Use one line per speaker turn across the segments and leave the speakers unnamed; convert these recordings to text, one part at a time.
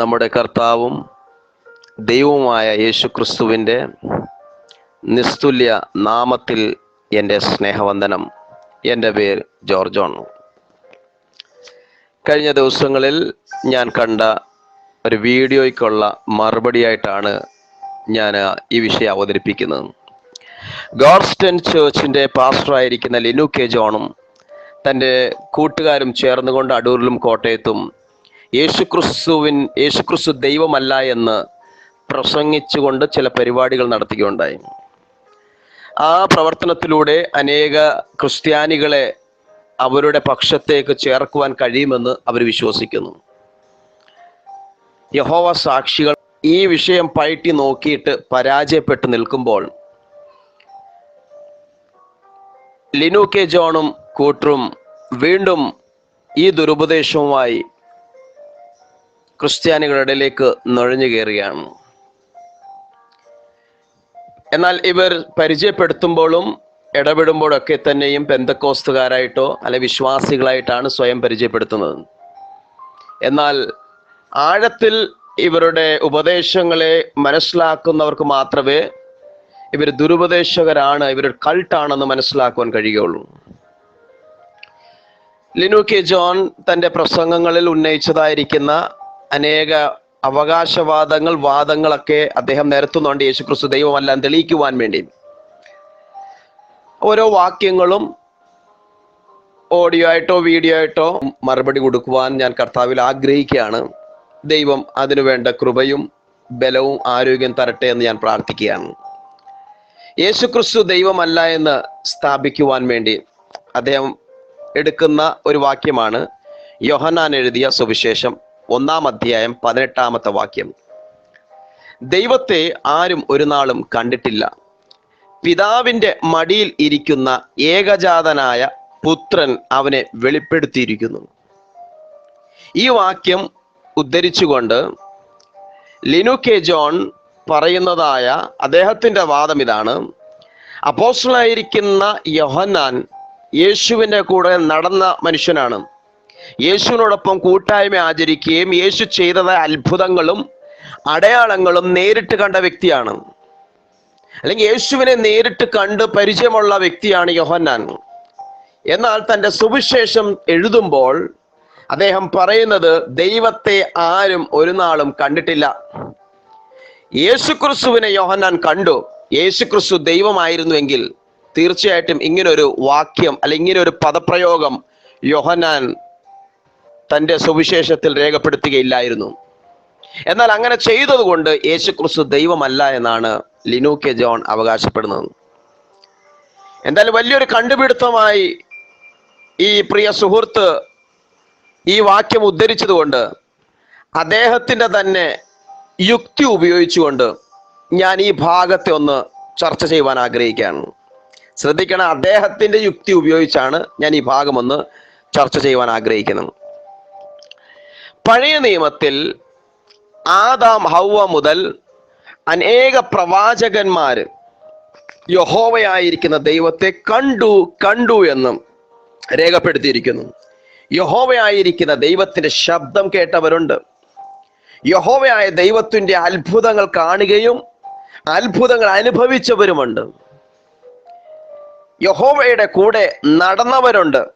നമ്മുടെ കർത്താവും ദൈവവുമായ യേശു ക്രിസ്തുവിന്റെ നിസ്തുല്യ നാമത്തിൽ എന്റെ സ്നേഹവന്ദനം. എന്റെ പേര് ജോർജോൺ കഴിഞ്ഞ ദിവസങ്ങളിൽ ഞാൻ കണ്ട ഒരു വീഡിയോയ്ക്കുള്ള മറുപടിയായിട്ടാണ് ഞാൻ ഈ വിഷയം അവതരിപ്പിക്കുന്നത്. ഗോഡ്സ്റ്റൻ ചേർച്ചിന്റെ പാസ്റ്ററായിരിക്കുന്ന ലിനു കെ ജോണും തന്റെ കൂട്ടുകാരും ചേർന്നുകൊണ്ട് അടൂരിലും കോട്ടയത്തും യേശുക്രിസ്തുവിൻ യേശുക്രിസ്തു ദൈവമല്ല എന്ന് പ്രസംഗിച്ചുകൊണ്ട് ചില പരിപാടികൾ നടത്തുകയുണ്ടായി. ആ പ്രവർത്തനത്തിലൂടെ അനേക ക്രിസ്ത്യാനികളെ അവരുടെ പക്ഷത്തേക്ക് ചേർക്കുവാൻ കഴിയുമെന്ന് അവർ വിശ്വസിക്കുന്നു. യഹോവ സാക്ഷികൾ ഈ വിഷയം പയറ്റി നോക്കിയിട്ട് പരാജയപ്പെട്ട് നിൽക്കുമ്പോൾ ലിനു കെ ജോണും കൂട്ടറും വീണ്ടും ഈ ദുരുപദേശവുമായി ക്രിസ്ത്യാനികളുടെ ഇടയിലേക്ക് നുഴഞ്ഞു കയറുകയാണ് എന്നാൽ ഇവർ പരിചയപ്പെടുത്തുമ്പോഴും ഇടപെടുമ്പോഴൊക്കെ തന്നെയും പെന്തക്കോസ്തുകാരായിട്ടോ അല്ലെ വിശ്വാസികളായിട്ടാണ് സ്വയം പരിചയപ്പെടുത്തുന്നത്. എന്നാൽ ആഴത്തിൽ ഇവരുടെ ഉപദേശങ്ങളെ മനസ്സിലാക്കുന്നവർക്ക് മാത്രമേ ഇവർ ദുരുപദേശകരാണ് ഇവർ കൾട്ടാണെന്ന് മനസ്സിലാക്കുവാൻ കഴിയുകയുള്ളൂ. ലിനു കെ ജോൺ തന്റെ പ്രസംഗങ്ങളിൽ ഉന്നയിച്ചതായിരിക്കുന്ന അനേക അവകാശവാദങ്ങൾ വാദങ്ങളൊക്കെ അദ്ദേഹം നിരത്തുന്നുണ്ട്. യേശുക്രിസ്തു ദൈവമല്ല തെളിയിക്കുവാൻ വേണ്ടി. ഓരോ വാക്യങ്ങളും ഓഡിയോ ആയിട്ടോ വീഡിയോ ആയിട്ടോ മറുപടി കൊടുക്കുവാൻ ഞാൻ കർത്താവിൽ ആഗ്രഹിക്കുകയാണ്. ദൈവം അതിനു വേണ്ട കൃപയും ബലവും ആരോഗ്യം തരട്ടെ എന്ന് ഞാൻ പ്രാർത്ഥിക്കുകയാണ്. യേശുക്രിസ്തു ദൈവമല്ല എന്ന് സ്ഥാപിക്കുവാൻ വേണ്ടി അദ്ദേഹം എടുക്കുന്ന ഒരു വാക്യമാണ് യോഹനാൻ എഴുതിയ സുവിശേഷം ഒന്നാം അധ്യായം പതിനെട്ടാമത്തെ വാക്യം. ദൈവത്തെ ആരും ഒരു നാളും കണ്ടിട്ടില്ല. പിതാവിന്റെ മടിയിൽ ഇരിക്കുന്ന ഏകജാതനായ പുത്രൻ അവനെ വെളിപ്പെടുത്തിയിരിക്കുന്നു. ഈ വാക്യം ഉദ്ധരിച്ചുകൊണ്ട് ലിനു കെ ജോൺ പറയുന്നതായ അദ്ദേഹത്തിന്റെ വാദം ഇതാണ്. അപ്പോസ്റ്റലായിരിക്കുന്ന യോഹന്നാൻ യേശുവിന്റെ കൂടെ നടന്ന മനുഷ്യനാണ്. യേശുവിനോടൊപ്പം കൂട്ടായ്മ ആചരിക്കുകയും യേശു ചെയ്തത് അത്ഭുതങ്ങളും അടയാളങ്ങളും നേരിട്ട് കണ്ട വ്യക്തിയാണ്. അല്ലെങ്കിൽ യേശുവിനെ നേരിട്ട് കണ്ട് പരിചയമുള്ള വ്യക്തിയാണ് യോഹന്നാൻ. എന്നാൽ തന്റെ സുവിശേഷം എഴുതുമ്പോൾ അദ്ദേഹം പറയുന്നത് ദൈവത്തെ ആരും ഒരു നാളും കണ്ടിട്ടില്ല. യേശുക്രിസ്തുവിനെ യോഹന്നാൻ കണ്ടു. യേശുക്രിസ്തു ദൈവമായിരുന്നുവെങ്കിൽ തീർച്ചയായിട്ടും ഇങ്ങനൊരു വാക്യം അല്ലെ ഇങ്ങനെ ഒരു പദപ്രയോഗം യോഹന്നാൻ തന്റെ സുവിശേഷത്തിൽ രേഖപ്പെടുത്തുകയില്ലായിരുന്നു. എന്നാൽ അങ്ങനെ ചെയ്തതുകൊണ്ട് യേശുക്രിസ്തു ദൈവമല്ല എന്നാണ് ലിനു കെ ജോൺ അവകാശപ്പെടുന്നത്. എന്തായാലും വലിയൊരു കണ്ടുപിടുത്തമായി ഈ പ്രിയ സുഹൃത്ത് ഈ വാക്യം ഉദ്ധരിച്ചതുകൊണ്ട് അദ്ദേഹത്തിന്റെ തന്നെ യുക്തി ഉപയോഗിച്ചുകൊണ്ട് ഞാൻ ഈ ഭാഗത്തെ ഒന്ന് ചർച്ച ചെയ്യുവാൻ ആഗ്രഹിക്കുകയാണ്. ശ്രദ്ധിക്കണം അദ്ദേഹത്തിന്റെ യുക്തി ഉപയോഗിച്ചാണ് ഞാൻ ഈ ഭാഗം ഒന്ന് ചർച്ച ചെയ്യുവാൻ ആഗ്രഹിക്കുന്നത്. പഴയ നിയമത്തിൽ ആദാം ഹൗവ മുതൽ അനേക പ്രവാചകന്മാര് യഹോവയായിരിക്കുന്ന ദൈവത്തെ കണ്ടു കണ്ടു എന്നും രേഖപ്പെടുത്തിയിരിക്കുന്നു. യഹോവയായിരിക്കുന്ന ദൈവത്തിന്റെ ശബ്ദം കേട്ടവരുണ്ട്. യഹോവയായ ദൈവത്തിന്റെ അത്ഭുതങ്ങൾ കാണുകയും അത്ഭുതങ്ങൾ അനുഭവിച്ചവരുമുണ്ട്. യഹോവയുടെ കൂടെ നടന്നവരുണ്ട്.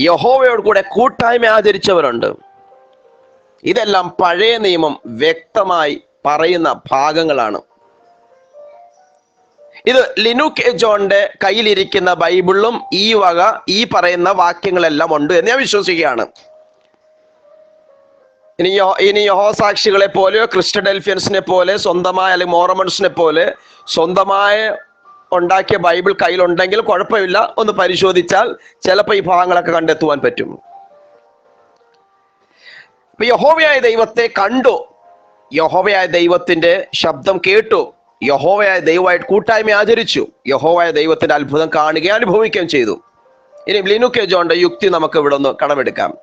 യഹോവയോട് കൂടെ കൂട്ടായ്മ ആചരിച്ചവരുണ്ട്. ഇതെല്ലാം പഴയ നിയമം വ്യക്തമായി പറയുന്ന ഭാഗങ്ങളാണ്. ഇത് ലിനു കെ ജോണിന്റെ കയ്യിലിരിക്കുന്ന ബൈബിളിലും ഈ വക ഈ പറയുന്ന വാക്യങ്ങളെല്ലാം ഉണ്ട് എന്ന് ഞാൻ വിശ്വസിക്കുകയാണ്. ഇനി യോ ഇനി യഹോസാക്ഷികളെ പോലെയോ ക്രിസ്റ്റഡൽഫിയൻസിനെ പോലെ സ്വന്തമായ അല്ലെങ്കിൽ മോറമൺസിനെ പോലെ സ്വന്തമായ ഉണ്ടാക്കിയ ബൈബിൾ കയ്യിലുണ്ടെങ്കിൽ കുഴപ്പമില്ല. ഒന്ന് പരിശോധിച്ചാൽ ചിലപ്പോൾ ഈ ഭാഗങ്ങളൊക്കെ കണ്ടെത്തുവാൻ പറ്റും. ഇപ്പൊ യഹോവയായ ദൈവത്തെ കണ്ടു. യഹോവയായ ദൈവത്തിന്റെ ശബ്ദം കേട്ടു. യഹോവയായ ദൈവമായിട്ട് കൂട്ടായ്മ ആചരിച്ചു. യഹോവയായ ദൈവത്തിന്റെ അത്ഭുതം കാണുകയും അനുഭവിക്കുകയും ചെയ്തു. ഇനി ലിനുക്കെ ജോണ്ട യുക്തി നമുക്ക് ഇവിടെ ഒന്ന് കടമെടുക്കാം.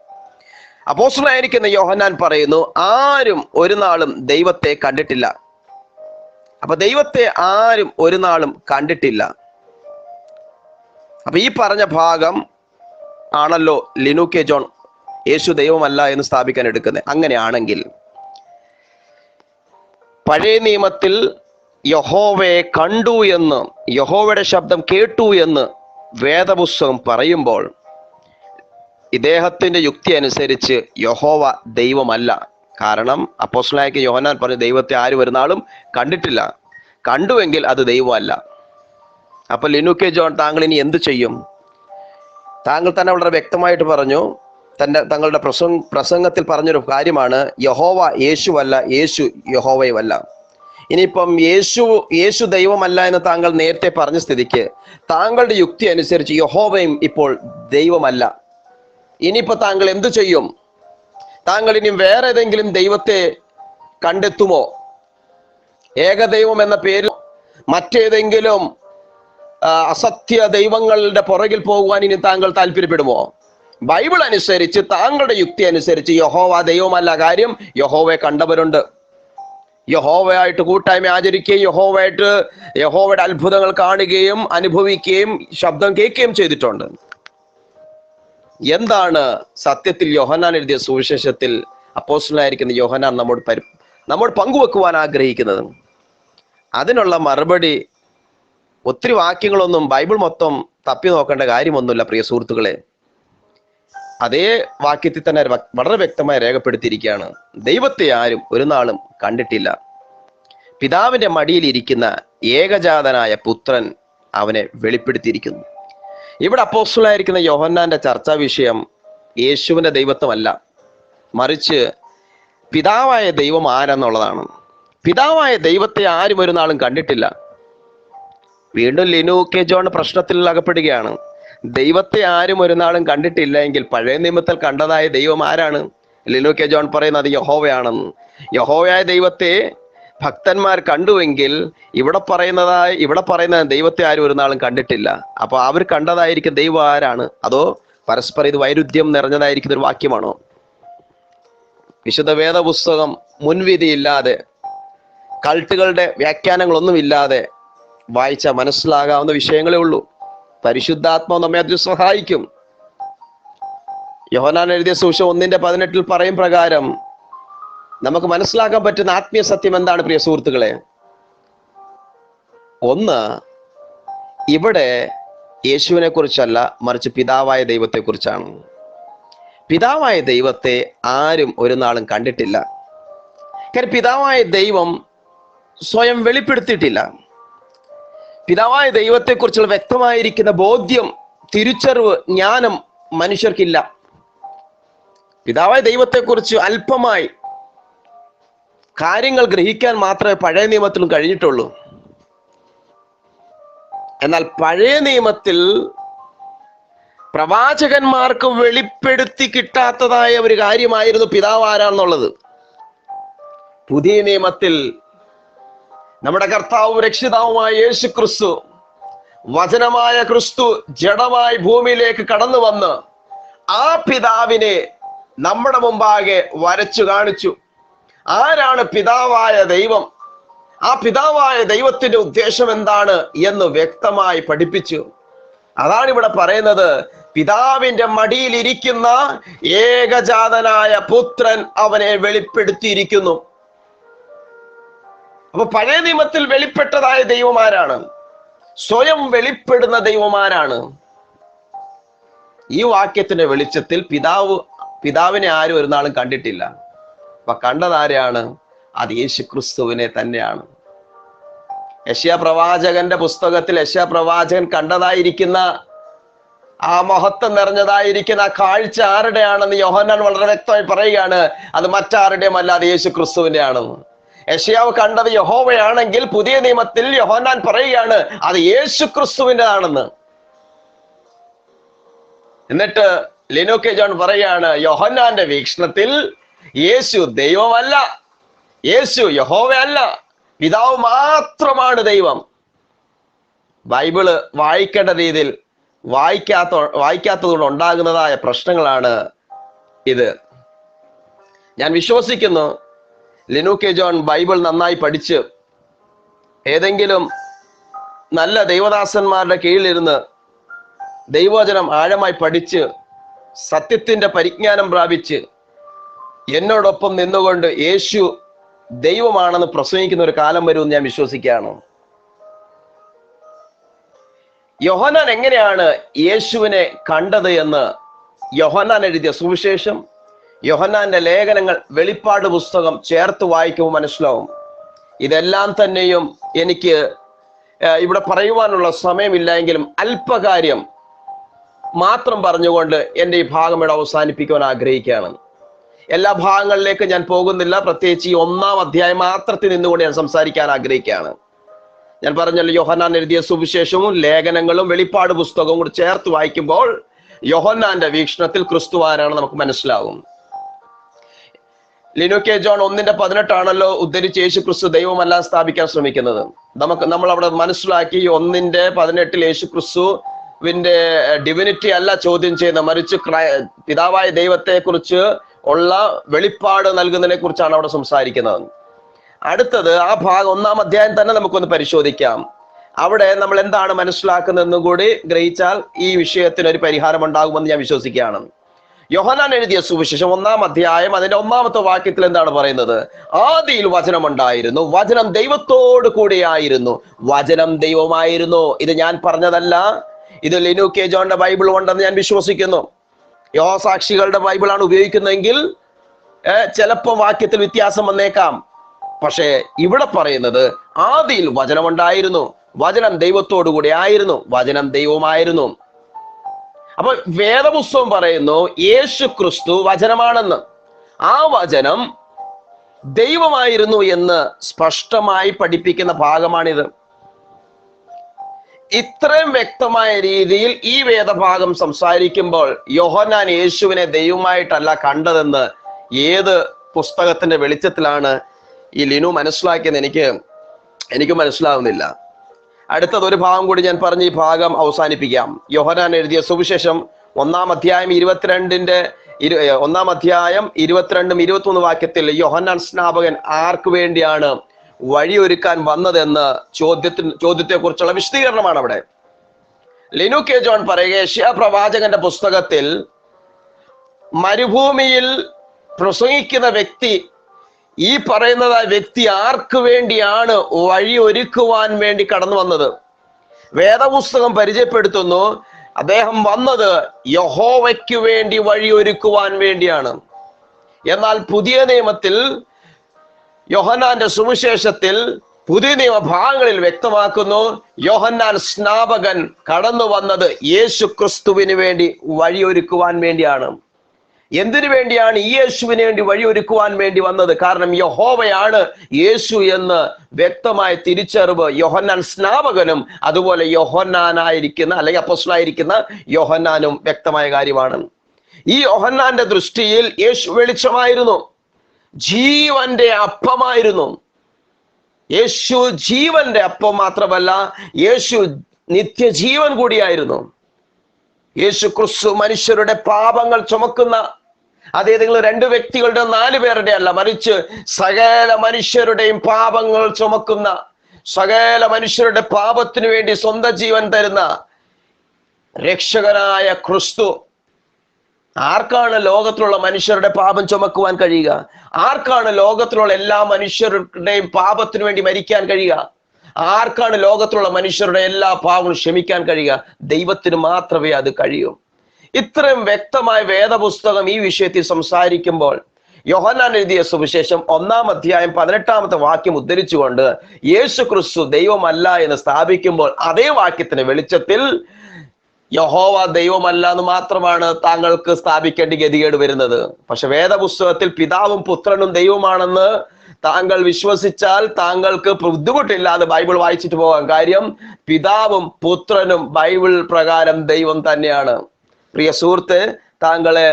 അപ്പോസ്റ്റലായിരിക്കുന്ന യോഹന്നാൻ പറയുന്നു ആരും ഒരു നാളും ദൈവത്തെ കണ്ടിട്ടില്ല. അപ്പൊ ദൈവത്തെ ആരും ഒരു നാളും കണ്ടിട്ടില്ല. അപ്പൊ ഈ പറഞ്ഞ ഭാഗം ആണല്ലോ ലിനു കെ ജോൺ യേശു ദൈവമല്ല എന്ന് സ്ഥാപിക്കാൻ എടുക്കുന്നത്. അങ്ങനെയാണെങ്കിൽ പഴയ നിയമത്തിൽ യഹോവയെ കണ്ടു എന്ന് യഹോവയുടെ ശബ്ദം കേട്ടു എന്ന് വേദപുസ്തകം പറയുമ്പോൾ ഇദ്ദേഹത്തിന്റെ യുക്തി അനുസരിച്ച് യഹോവ ദൈവമല്ല. കാരണം അപ്പോസ്ലായ്ക്ക് യോഹനാൻ പറഞ്ഞ ദൈവത്തെ ആര് വരുന്നാളും കണ്ടിട്ടില്ല. കണ്ടുവെങ്കിൽ അത് ദൈവമല്ല. അപ്പൊ ലിനു കെ ജോൺ താങ്കൾ ഇനി എന്ത് ചെയ്യും? താങ്കൾ തന്നെ വളരെ വ്യക്തമായിട്ട് പറഞ്ഞു തന്റെ തങ്ങളുടെ പ്രസംഗ പ്രസംഗത്തിൽ പറഞ്ഞൊരു കാര്യമാണ് യഹോവ യേശുവല്ല യേശു യഹോവയുമല്ല. ഇനിയിപ്പം യേശു യേശു ദൈവമല്ല എന്ന് താങ്കൾ നേരത്തെ പറഞ്ഞ സ്ഥിതിക്ക് താങ്കളുടെ യുക്തി അനുസരിച്ച് യഹോവയും ഇപ്പോൾ ദൈവമല്ല. ഇനിയിപ്പോ താങ്കൾ എന്തു ചെയ്യും? താങ്കൾ ഇനി വേറെ ഏതെങ്കിലും ദൈവത്തെ കണ്ടെത്തുമോ? ഏകദൈവം എന്ന പേരിൽ മറ്റേതെങ്കിലും അസത്യ ദൈവങ്ങളുടെ പുറകിൽ പോകുവാൻ ഇനി താങ്കൾ താല്പര്യപ്പെടുമോ? ബൈബിൾ അനുസരിച്ച് താങ്കളുടെ യുക്തി അനുസരിച്ച് യഹോവ ദൈവമല്ല കാര്യം. യഹോവയെ കണ്ടവരുണ്ട്. യഹോവയായിട്ട് കൂട്ടായ്മ ആചരിക്കുകയും യഹോവയായിട്ട് യഹോവയുടെ അത്ഭുതങ്ങൾ കാണുകയും അനുഭവിക്കുകയും ശബ്ദം കേൾക്കുകയും ചെയ്തിട്ടുണ്ട്. എന്താണ് സത്യത്തിൽ യോഹനാൻ എഴുതിയ സുവിശേഷത്തിൽ അപ്പോസ്റ്റലായിരിക്കുന്ന യോഹനാൻ നമ്മോട് പരി നമ്മോട് പങ്കുവെക്കുവാൻ ആഗ്രഹിക്കുന്നത്? അതിനുള്ള മറുപടി ഒത്തിരി വാക്യങ്ങളൊന്നും ബൈബിൾ മൊത്തം തപ്പി നോക്കേണ്ട കാര്യമൊന്നുമില്ല പ്രിയ സുഹൃത്തുക്കളെ. അതേ വാക്യത്തിൽ തന്നെ വളരെ വ്യക്തമായി രേഖപ്പെടുത്തിയിരിക്കുകയാണ്. ദൈവത്തെ ആരും ഒരു നാളും കണ്ടിട്ടില്ല. പിതാവിന്റെ മടിയിൽ ഇരിക്കുന്ന ഏകജാതനായ പുത്രൻ അവനെ വെളിപ്പെടുത്തിയിരിക്കുന്നു. ഇവിടെ അപ്പോസ്റ്റലായിരിക്കുന്ന യോഹന്നാന്റെ ചർച്ചാ വിഷയം യേശുവിന്റെ ദൈവത്വമല്ല. മറിച്ച് പിതാവായ ദൈവം ആരെന്നുള്ളതാണ്. പിതാവായ ദൈവത്തെ ആരും ഒരു നാളും കണ്ടിട്ടില്ല. വീണ്ടും ലിനു കെ ജോൺ പ്രശ്നത്തിൽ അകപ്പെടുകയാണ്. ദൈവത്തെ ആരും ഒരു നാളും കണ്ടിട്ടില്ല എങ്കിൽ പഴയ നിയമത്തിൽ കണ്ടതായ ദൈവം ആരാണ്? ലിനു കെ ജോൺ പറയുന്നത് യഹോവയാണെന്ന്. യഹോവയായ ദൈവത്തെ ഭക്തന്മാർ കണ്ടുവെങ്കിൽ ഇവിടെ പറയുന്നതായ ഇവിടെ പറയുന്ന ദൈവത്തെ ആരും ഒരു നാളും കണ്ടിട്ടില്ല. അപ്പൊ അവർ കണ്ടതായിരിക്കും ദൈവം ആരാണ്? അതോ പരസ്പരം ഇത് വൈരുദ്ധ്യം നിറഞ്ഞതായിരിക്കുന്ന ഒരു വാക്യമാണോ? വിശുദ്ധ വേദപുസ്തകം മുൻവിധിയില്ലാതെ കൾട്ടുകളുടെ വ്യാഖ്യാനങ്ങളൊന്നുമില്ലാതെ വായിച്ച മനസ്സിലാകാവുന്ന വിഷയങ്ങളേ ഉള്ളൂ. പരിശുദ്ധാത്മാവ് നമ്മെ അതിൽ സഹായിക്കും. യോഹനാൻ എഴുതിയ സുവിശേഷം ഒന്നിന്റെ പതിനെട്ടിൽ പറയും പ്രകാരം നമുക്ക് മനസ്സിലാക്കാൻ പറ്റുന്ന ആത്മീയ സത്യം എന്താണ് പ്രിയ സുഹൃത്തുക്കളെ? ഒന്ന് ഇവിടെ യേശുവിനെ കുറിച്ചല്ല മറിച്ച് പിതാവായ ദൈവത്തെ കുറിച്ചാണ് പിതാവായ ദൈവത്തെ ആരും ഒരു നാളും കണ്ടിട്ടില്ല. കാര്യം പിതാവായ ദൈവം സ്വയം വെളിപ്പെടുത്തിയിട്ടില്ല. പിതാവായ ദൈവത്തെക്കുറിച്ചുള്ള വ്യക്തമായിരിക്കുന്ന ബോധ്യം തിരിച്ചറിവ് ജ്ഞാനം മനുഷ്യർക്കില്ല. പിതാവായ ദൈവത്തെക്കുറിച്ച് അല്പമായി കാര്യങ്ങൾ ഗ്രഹിക്കാൻ മാത്രമേ പഴയ നിയമത്തിലും കഴിഞ്ഞിട്ടുള്ളൂ. എന്നാൽ പഴയ നിയമത്തിൽ പ്രവാചകന്മാർക്ക് വെളിപ്പെടുത്തി കിട്ടാത്തതായ ഒരു കാര്യമായിരുന്നു പിതാവ് ആരാന്നുള്ളത്. പുതിയ നിയമത്തിൽ നമ്മുടെ കർത്താവും രക്ഷിതാവുമായ യേശു ക്രിസ്തു വചനമായ ക്രിസ്തു ജഡമായി ഭൂമിയിലേക്ക് കടന്നു വന്ന് ആ പിതാവിനെ നമ്മുടെ മുമ്പാകെ വരച്ചു കാണിച്ചു. ആരാണ് പിതാവായ ദൈവം? ആ പിതാവായ ദൈവത്തിന്റെ ഉദ്ദേശം എന്താണ് എന്ന് വ്യക്തമായി പഠിപ്പിച്ചു. അതാണ് ഇവിടെ പറയുന്നത്. പിതാവിന്റെ മടിയിലിരിക്കുന്ന ഏകജാതനായ പുത്രൻ അവനെ വെളിപ്പെടുത്തിയിരിക്കുന്നു. അപ്പൊ പഴയ നിയമത്തിൽ വെളിപ്പെട്ടതായ ദൈവമാരാണ്? സ്വയം വെളിപ്പെടുന്ന ദൈവമാരാണ്? ഈ വാക്യത്തിന്റെ വെളിച്ചത്തിൽ പിതാവ് പിതാവിനെ ആരും ഒരു നാളും കണ്ടിട്ടില്ല. അപ്പൊ കണ്ടതാരാണ് അത് യേശു ക്രിസ്തുവിനെ തന്നെയാണ്. യശ്യാ പ്രവാചകന്റെ പുസ്തകത്തിൽ യശ്യാ പ്രവാചകൻ കണ്ടതായിരിക്കുന്ന ആ മഹത്വം നിറഞ്ഞതായിരിക്കുന്ന ആ കാഴ്ച ആരുടെയാണെന്ന് യോഹന്നാൻ വളരെ വ്യക്തമായി പറയുകയാണ്. അത് മറ്റാരുടെയും അല്ലാതെ യേശു ക്രിസ്തുവിന്റെ ആണെന്ന് യശയാവ് കണ്ടത് യഹോവയാണെങ്കിൽ പുതിയ നിയമത്തിൽ യഹോനാൻ പറയുകയാണ് അത് യേശു ക്രിസ്തുവിന്റെതാണെന്ന് എന്നിട്ട് ലിനോ കെ ജോൺ പറയാണ് യോഹന്നാന്റെ വീക്ഷണത്തിൽ യേശു ദൈവമല്ല യേശു യഹോവയല്ല പിതാവ് മാത്രമാണ് ദൈവം. ബൈബിൾ വായിക്കേണ്ട രീതിയിൽ വായിക്കാത്ത വായിക്കാത്തതുകൊണ്ട് ഉണ്ടാകുന്നതായ പ്രശ്നങ്ങളാണ് ഇത്. ഞാൻ വിശ്വസിക്കുന്നു ലിനു കെ ജോൺ ബൈബിൾ നന്നായി പഠിച്ച് ഏതെങ്കിലും നല്ല ദൈവദാസന്മാരുടെ കീഴിലിരുന്ന് ദൈവവചനം ആഴമായി പഠിച്ച് സത്യത്തിന്റെ പരിജ്ഞാനം പ്രാപിച്ച് എന്നോടൊപ്പം നിന്നുകൊണ്ട് യേശു ദൈവമാണെന്ന് പ്രസംഗിക്കുന്ന ഒരു കാലം വരുമെന്ന് ഞാൻ വിശ്വസിക്കുകയാണ്. യോഹനാൻ എങ്ങനെയാണ് യേശുവിനെ കണ്ടത് എന്ന് യോഹനാൻ എഴുതിയ സുവിശേഷം? യോഹന്നാന്റെ ലേഖനങ്ങൾ വെളിപ്പാട് പുസ്തകം ചേർത്ത് വായിക്കുമ്പോൾ മനസ്സിലാവും. ഇതെല്ലാം തന്നെയും എനിക്ക് ഇവിടെ പറയുവാനുള്ള സമയമില്ല എങ്കിലും അല്പകാര്യം മാത്രം പറഞ്ഞുകൊണ്ട് എന്റെ ഈ ഭാഗം ഇവിടെ അവസാനിപ്പിക്കുവാൻ ആഗ്രഹിക്കുകയാണ്. എല്ലാ ഭാഗങ്ങളിലേക്ക് ഞാൻ പോകുന്നില്ല. പ്രത്യേകിച്ച് ഈ ഒന്നാം അധ്യായം മാത്രത്തിൽ നിന്നുകൊണ്ട് ഞാൻ സംസാരിക്കാൻ ആഗ്രഹിക്കുകയാണ്. ഞാൻ പറഞ്ഞല്ലോ യോഹന്നാൻ എഴുതിയ സുവിശേഷവും ലേഖനങ്ങളും വെളിപ്പാട് പുസ്തകവും കൂടി ചേർത്ത് വായിക്കുമ്പോൾ യോഹന്നാന്റെ വീക്ഷണത്തിൽ ക്രിസ്തു ആരാണ് നമുക്ക് മനസ്സിലാകും. ലിനു കെ ജോൺ ഒന്നിന്റെ പതിനെട്ടാണല്ലോ ഉദ്ധരിച്ച് യേശു ക്രിസ്തു ദൈവമല്ല സ്ഥാപിക്കാൻ ശ്രമിക്കുന്നത്. നമുക്ക് നമ്മൾ അവിടെ മനസ്സിലാക്കി ഒന്നിന്റെ പതിനെട്ടിൽ യേശു ക്രിസ്തുവിന്റെ ഡിവിനിറ്റി അല്ല ചോദ്യം ചെയ്യുന്ന മറിച്ച് പിതാവായ ദൈവത്തെ കുറിച്ച് ഉള്ള വെളിപ്പാട് നൽകുന്നതിനെ കുറിച്ചാണ് അവിടെ സംസാരിക്കുന്നത്. അടുത്തത് ആ ഭാഗം ഒന്നാം അധ്യായം തന്നെ നമുക്കൊന്ന് പരിശോധിക്കാം. അവിടെ നമ്മൾ എന്താണ് മനസ്സിലാക്കുന്നതെന്നും കൂടി ഗ്രഹിച്ചാൽ ഈ വിഷയത്തിന് ഒരു പരിഹാരം ഉണ്ടാകുമെന്ന് ഞാൻ വിശ്വസിക്കുകയാണ്. യോഹനാൻ എഴുതിയ സുവിശേഷം ഒന്നാം അധ്യായം അതിന്റെ ഒന്നാമത്തെ വാക്യത്തിൽ എന്താണ് പറയുന്നത്? ആദിയിൽ വചനം ഉണ്ടായിരുന്നു വചനം ദൈവത്തോട് കൂടിയായിരുന്നു. വചനം ദൈവമായിരുന്നു ഇത് ഞാൻ പറഞ്ഞതല്ല. ഇത് ലിനു കെ ജോന്റെ ബൈബിൾ ഉണ്ടെന്ന് ഞാൻ വിശ്വസിക്കുന്നു. യോസാക്ഷികളുടെ ബൈബിളാണ് ഉപയോഗിക്കുന്നതെങ്കിൽ ഏർ, ചിലപ്പോ വാക്യത്തിൽ വ്യത്യാസം വന്നേക്കാം. പക്ഷേ ഇവിടെ പറയുന്നത് ആദിയിൽ വചനമുണ്ടായിരുന്നു. വചനം ദൈവത്തോടു കൂടി ആയിരുന്നു വചനം ദൈവമായിരുന്നു അപ്പൊ വേദപുസ്തകം പറയുന്നു യേശു ക്രിസ്തു വചനമാണെന്ന്. ആ വചനം ദൈവമായിരുന്നു എന്ന് സ്പഷ്ടമായി പഠിപ്പിക്കുന്ന ഭാഗമാണിത്. ഇത്രയും വ്യക്തമായ രീതിയിൽ ഈ വേദഭാഗം സംസാരിക്കുമ്പോൾ യോഹന്നാൻ യേശുവിനെ ദൈവമായിട്ടല്ല കണ്ടതെന്ന് ഏത് പുസ്തകത്തിന്റെ വെളിച്ചത്തിലാണ് ഈ ലിനു മനസ്സിലാക്കിയെന്ന് എനിക്ക് എനിക്ക് മനസ്സിലാവുന്നില്ല. അടുത്തത് ഒരു ഭാഗം കൂടി ഞാൻ പറഞ്ഞ് ഈ ഭാഗം അവസാനിപ്പിക്കാം. യോഹനാൻ എഴുതിയ സുവിശേഷം ഒന്നാം അധ്യായം ഇരുപത്തിരണ്ടിന്റെ ഇരു ഒന്നാം അധ്യായം ഇരുപത്തിരണ്ടും ഇരുപത്തിമൂന്ന് വാക്യത്തിൽ യോഹന്നാൻ സ്നാപകൻ ആർക്ക് വേണ്ടിയാണ് വഴിയൊരുക്കാൻ വന്നതെന്ന് ചോദ്യത്തിന് ചോദ്യത്തെ കുറിച്ചുള്ള വിശദീകരണമാണ് അവിടെ. ലിനു കെ. ജോൺ പറയുക പ്രവാചകന്റെ പുസ്തകത്തിൽ മരുഭൂമിയിൽ പ്രസംഗിക്കുന്ന വ്യക്തി ഈ പറയുന്നത് ആ വ്യക്തി ആർക്ക് വേണ്ടിയാണ് വഴി ഒരുക്കുവാൻ വേണ്ടി കടന്നു വന്നത്? വേദപുസ്തകം പരിചയപ്പെടുത്തുന്നു അദ്ദേഹം വന്നത് യഹോവയ്ക്ക് വേണ്ടി വഴി ഒരുക്കുവാൻ വേണ്ടിയാണ്. എന്നാൽ പുതിയ നിയമത്തിൽ യോഹന്നാന്റെ സുവിശേഷത്തിൽ പുതിയ നിയമ ഭാഗങ്ങളിൽ വ്യക്തമാക്കുന്നു യോഹന്നാൻ സ്നാപകൻ കടന്നു വന്നത് യേശു ക്രിസ്തുവിന് വേണ്ടി വഴിയൊരുക്കുവാൻ വേണ്ടിയാണ്. എന്തിനു വേണ്ടിയാണ് ഈ യേശുവിന് വേണ്ടി വഴിയൊരുക്കുവാൻ വേണ്ടി വന്നത്? കാരണം യഹോവയാണ് യേശു എന്ന് വ്യക്തമായ തിരിച്ചറിവ് യോഹന്നാൻ സ്നാപകനും അതുപോലെ യോഹന്നാനായിരിക്കുന്ന അല്ലെങ്കിൽ അപ്പോസ്തലനായിരിക്കുന്ന യോഹന്നാനും വ്യക്തമായ കാര്യമാണ്. ഈ യോഹന്നാന്റെ ദൃഷ്ടിയിൽ യേശു വെളിച്ചമായിരുന്നു. ജീവന്റെ അപ്പമായിരുന്നു. യേശു ജീവന്റെ അപ്പം മാത്രമല്ല യേശു നിത്യജീവൻ കൂടിയായിരുന്നു. യേശു ക്രിസ്തു മനുഷ്യരുടെ പാപങ്ങൾ ചുമക്കുന്ന അതേ നിങ്ങൾ രണ്ട് വ്യക്തികളുടെ നാല് പേരുടെ അല്ല മറിച്ച് സകല മനുഷ്യരുടെയും പാപങ്ങൾ ചുമക്കുന്ന സകല മനുഷ്യരുടെ പാപത്തിനു വേണ്ടി സ്വന്തം ജീവൻ തരുന്ന രക്ഷകനായ ക്രിസ്തു. ആർക്കാണ് ലോകത്തിലുള്ള മനുഷ്യരുടെ പാപം ചുമക്കുവാൻ കഴിയുക? ആർക്കാണ് ലോകത്തിലുള്ള എല്ലാ മനുഷ്യരുടെയും പാപത്തിനു വേണ്ടി മരിക്കാൻ കഴിയുക? ആർക്കാണ് ലോകത്തിലുള്ള മനുഷ്യരുടെ എല്ലാ പാവങ്ങളും ക്ഷമിക്കാൻ കഴിയുക? ദൈവത്തിന് മാത്രമേ അത് കഴിയൂ. ഇത്രയും വ്യക്തമായ വേദപുസ്തകം ഈ വിഷയത്തിൽ സംസാരിക്കുമ്പോൾ യോഹന്നാൻ എഴുതിയ സുവിശേഷം ഒന്നാം അധ്യായം പതിനെട്ടാമത്തെ വാക്യം ഉദ്ധരിച്ചുകൊണ്ട് യേശു ക്രിസ്തു ദൈവമല്ല എന്ന് സ്ഥാപിക്കുമ്പോൾ അതേ വാക്യത്തിന് വെളിച്ചത്തിൽ യഹോവ ദൈവമല്ല എന്ന് മാത്രമാണ് താങ്കൾക്ക് സ്ഥാപിക്കേണ്ട ഗതികേട് വരുന്നത്. പക്ഷെ വേദപുസ്തകത്തിൽ പിതാവും പുത്രനും ദൈവമാണെന്ന് താങ്കൾ വിശ്വസിച്ചാൽ താങ്കൾക്ക് ബുദ്ധിമുട്ടില്ലാതെ ബൈബിൾ വായിച്ചിട്ട് പോകാം. കാര്യം പിതാവും പുത്രനും ബൈബിൾ പ്രകാരം ദൈവം തന്നെയാണ്. പ്രിയ സുഹൃത്ത് താങ്കളെ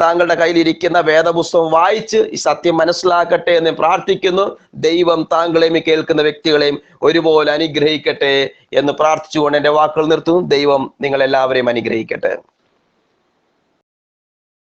താങ്കളുടെ കയ്യിലിരിക്കുന്ന വേദപുസ്തകം വായിച്ച് ഈ സത്യം മനസ്സിലാക്കട്ടെ എന്ന് പ്രാർത്ഥിക്കുന്നു. ദൈവം താങ്കളെയും കേൾക്കുന്ന വ്യക്തികളെയും ഒരുപോലെ അനുഗ്രഹിക്കട്ടെ എന്ന് പ്രാർത്ഥിച്ചുകൊണ്ട് എന്റെ വാക്കുകൾ നിർത്തുന്നു. ദൈവം നിങ്ങളെല്ലാവരെയും അനുഗ്രഹിക്കട്ടെ.